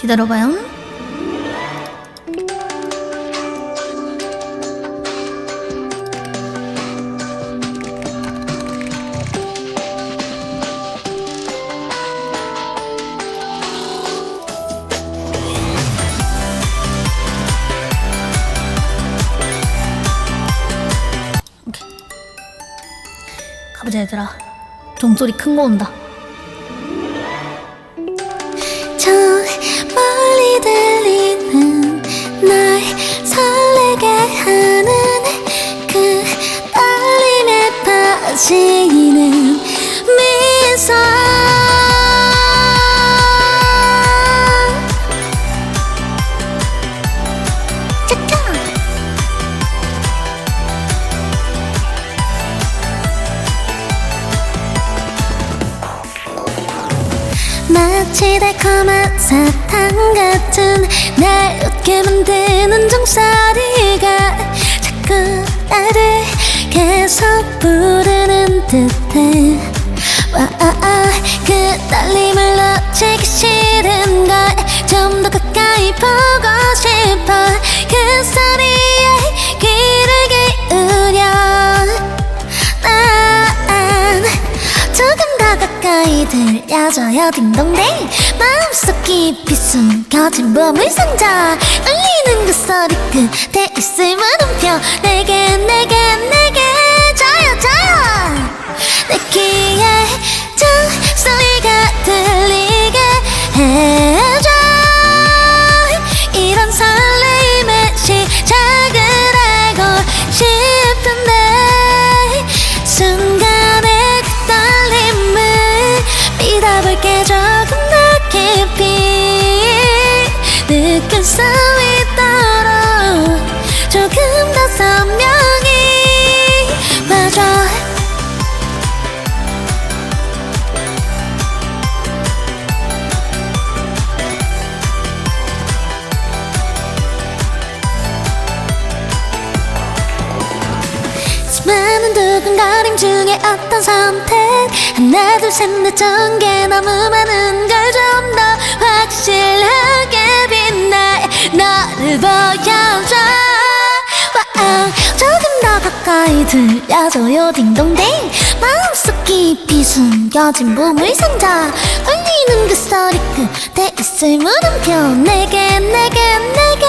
기다려봐요. 오케이. 가보자 얘들아. 종소리 큰 거 온다. で 마치 달콤한 사탕 같은 날 웃게 만드는 종소리가 자꾸 나를 계속 부르는 듯해. 와그 떨림을 놓치기 싫은 걸 좀 더 가까이 보 들려줘요 딩동댕. 마음속 깊이 숨겨진 보물 상자. 울리는 그 소리 끝에 있을 물음표 내게 내게 내게 느낄 수 있도록 조금 더 선명히 봐줘. 수많은 두근거림 중에 어떤 선택? 하나 둘셋넷 전개 너무 많은 걸 너를 보여줘 와우, 조금 더 가까이 들려줘요. 딩동댕. 마음속 깊이 숨겨진 보물 상자. 울리는 그 소리 끝에 있을 물음표. 내게 내게 내게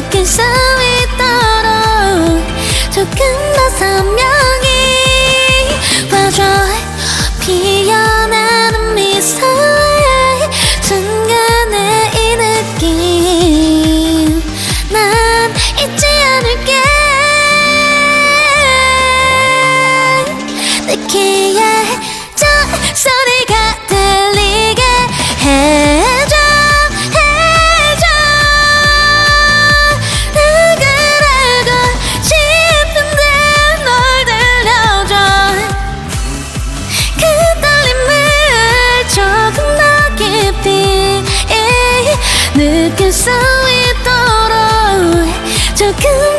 느낄 수 있도록 조금 더 선명 느낄 수 있도록 조금